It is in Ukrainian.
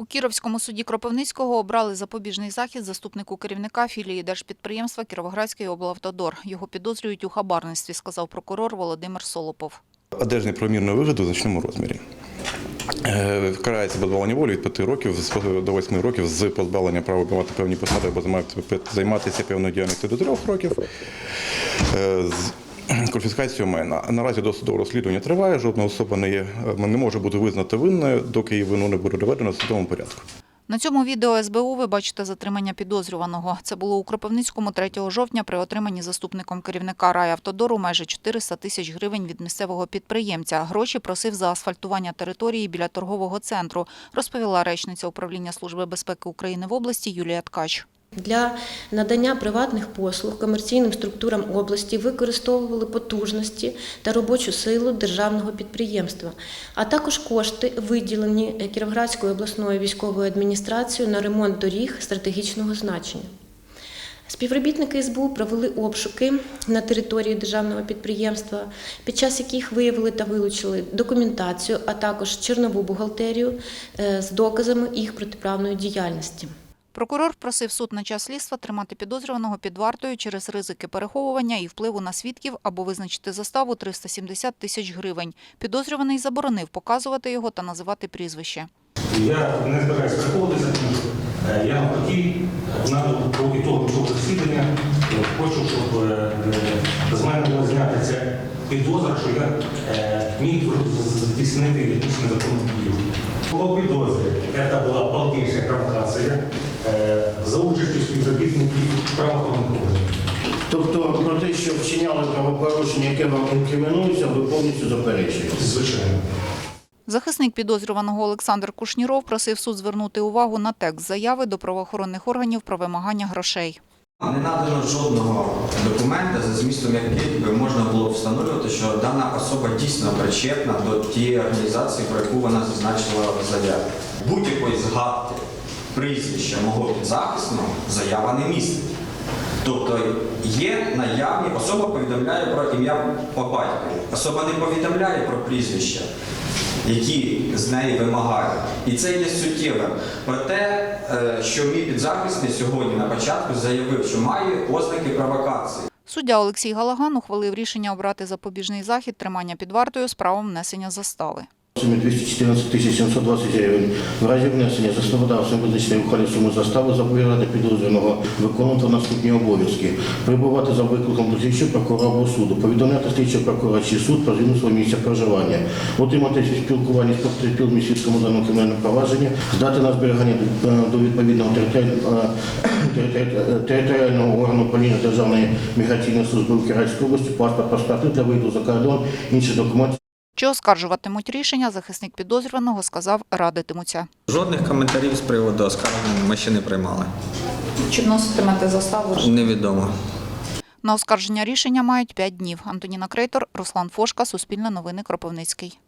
У Кіровському суді Кропивницького обрали запобіжний захід заступнику керівника філії держпідприємства Кіровоградський облавтодор. Його підозрюють у хабарництві, сказав прокурор Володимир Солопов. Одержаний промірну вигоду в значному розмірі. Е, Карається позбавлення волі від 5 років до 8 років з позбавлення права обивати певні посади або займати- займатися певною діяльністю до 3 років. З конфіскацією майна. Наразі досудове розслідування триває, жодна особа не, є, не може бути визнана винною, доки її вину не буде доведено в судовому порядку. На цьому відео СБУ ви бачите затримання підозрюваного. Це було у Кропивницькому 3 жовтня при отриманні заступником керівника райавтодору майже 400 тисяч гривень від місцевого підприємця. Гроші просив за асфальтування території біля торгового центру, розповіла речниця управління Служби безпеки України в області Юлія Ткач. Для надання приватних послуг комерційним структурам області використовували потужності та робочу силу державного підприємства, а також кошти, виділені Кіровоградською обласною військовою адміністрацією на ремонт доріг стратегічного значення. Співробітники СБУ провели обшуки на території державного підприємства, під час яких виявили та вилучили документацію, а також чернову бухгалтерію е, з доказами їх протиправної діяльності. Прокурор просив суд на час слідства тримати підозрюваного під вартою через ризики переховування і впливу на свідків або визначити заставу 370 тисяч гривень. Підозрюваний заборонив показувати його та називати прізвище. Я не збираюся що е, я навпаки по ітогу цього засідання хочу, щоб е, е, з мене була знята ця підозра, що я міг здійснити якусь незаконну дію. По підозрі це була полніша провокація за участю співробітників правоохоронних органів. Тобто про те, що вчиняли правопорушення, яке вам інкримінується, ви повністю заперечуєте. Звичайно. Захисник підозрюваного Олександр Кушніров просив суд звернути увагу на текст заяви до правоохоронних органів про вимагання грошей. Не надано жодного документа, за змістом яких би можна було встановлювати, що дана особа дійсно причетна до тієї організації, про яку вона зазначила в заяві. Будь-якої згадки прізвища мого підзахисного заява не містить. Тобто є наявні, особа повідомляє про ім'я по батькові, особа не повідомляє про прізвища, які з неї вимагають. І це є суттєвим. Про те, е, що мій підзахисний сьогодні на початку заявив, що має ознаки провокації. Суддя Олексій Галаган ухвалив рішення обрати запобіжний захід тримання під вартою з правом внесення застави. Сумі 214 тисяч 720 гривень. В разі внесення законодавством визначеної ухвалі суми застави зобов'язати підозрюваного виконувати наступні обов'язки. Прибувати за викликом до слідчого прокурора або суду, повідомляти слідчого прокурора чи суд про зміну свого місця проживання, отримати спілкування з потерпілим і свідком у даному кримінальному здати на зберігання е, до відповідного територіального, е, територіального органу управління Державної міграційної служби в Кіровоградській області, паспорт паспорти для виїзду за кордон, інші документи. Чи оскаржуватимуть рішення, захисник підозрюваного сказав, радитимуться. Жодних коментарів з приводу оскарження ми ще не приймали. Чи вноситимете заставу? Невідомо. На оскарження рішення мають 5 днів. Антоніна Крейтор, Руслан Фошка, Суспільне новини Кропивницький.